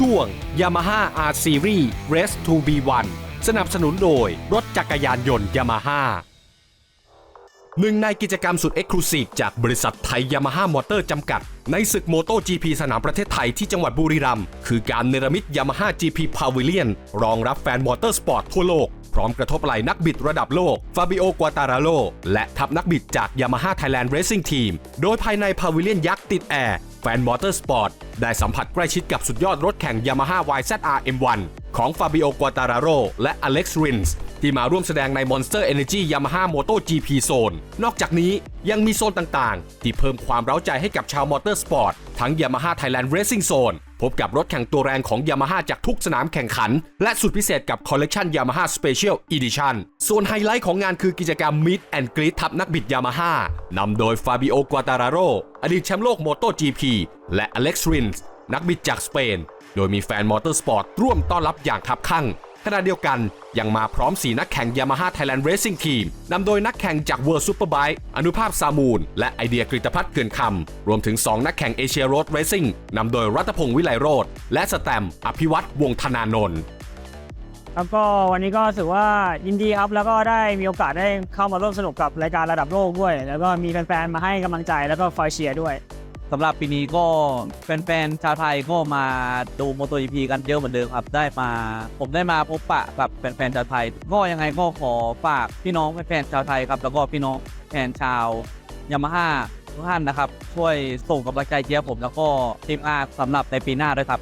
ช่วง Yamaha R Series Race to B1 สนับสนุนโดยรถจักรยานยนต์ Yamaha หนึ่งในกิจกรรมสุดเอ็กซ์คลูซีฟจากบริษัทไทยยามาฮ่ามอเตอร์จำกัด ในศึกโมโต GP สนามประเทศไทยที่จังหวัดบุรีรัมย์คือการเนรมิตยามาฮ่า GP Pavilion รองรับแฟนมอเตอร์สปอร์ตทั่วโลก พร้อมกระทบไหลนักบิดระดับโลกฟาบิโอกัวตาราโลและทัพนักบิดจากยามาฮ่าไทยแลนด์เรซิ่งทีมโดยภายในพาวิเลียนยักษ์ติดแอร์แฟนมอเตอร์สปอร์ตได้สัมผัสใกล้ชิดกับสุดยอดรถแข่ง Yamaha YZR M1 ของฟาบิโอกัวตาราโและอเล็กซ์รินส์ ที่มาร่วมแสดงใน Monster Energy Yamaha Moto GP Zone นอกจากนี้ยังมีโซนต่างๆ ที่เพิ่มความเร้าใจให้กับชาวมอเตอร์สปอร์ตทั้ง Yamaha Thailand Racing Zone พบกับรถแข่งตัวแรงของ Yamaha จากทุกสนามแข่งขัน และสุดพิเศษกับ Collection Yamaha Special Edition ส่วนไฮไลท์ของงานคือกิจกรรม Meet and Greet ทับนักบิด Yamaha นำโดย Fabio Quartararo อดีตแชมป์โลก MotoGP และ Alex Rins นักบิดจากสเปน โดยมีแฟนมอเตอร์สปอร์ตร่วมต้อนรับอย่างคับคั่ง ขณะเดียวกันยังมาพร้อม 4 นักแข่ง Yamaha Thailand Racing Team นำโดยนักแข่งจาก World Superbike อนุภาพซามูล และไอเดียกริตพัฒน์เกินคำ รวมถึง 2 นักแข่งเอเชียโรดเรซิ่งนำโดยรัตพงศ์วิไลโรธและสแตม์อภิวัตวงธนานนท์แล้วก็วันนี้ก็รู้สึกว่ายินดีครับแล้วก็ได้มีโอกาสได้เข้ามาร่วมสนุกกับรายการระดับโลกด้วย แล้วก็มีแฟนๆมาให้กำลังใจแล้วก็คอยเชียร์ด้วย สำหรับปีนี้ก็แฟนๆชาวไทยก็มาดูโมโต GP กันเยอะเหมือนเดิมครับได้มา ผมได้มาพบปะกับแฟนๆชาวไทย ก็ยังไงก็ขอฝากพี่น้องแฟนๆชาวไทยครับ แล้วก็พี่น้องแฟนชาวยามาฮ่าทุกท่านนะครับ ช่วยส่งกำลังใจเชียร์ผมแล้วก็ทีมอานสำหรับในปีหน้าด้วยครับ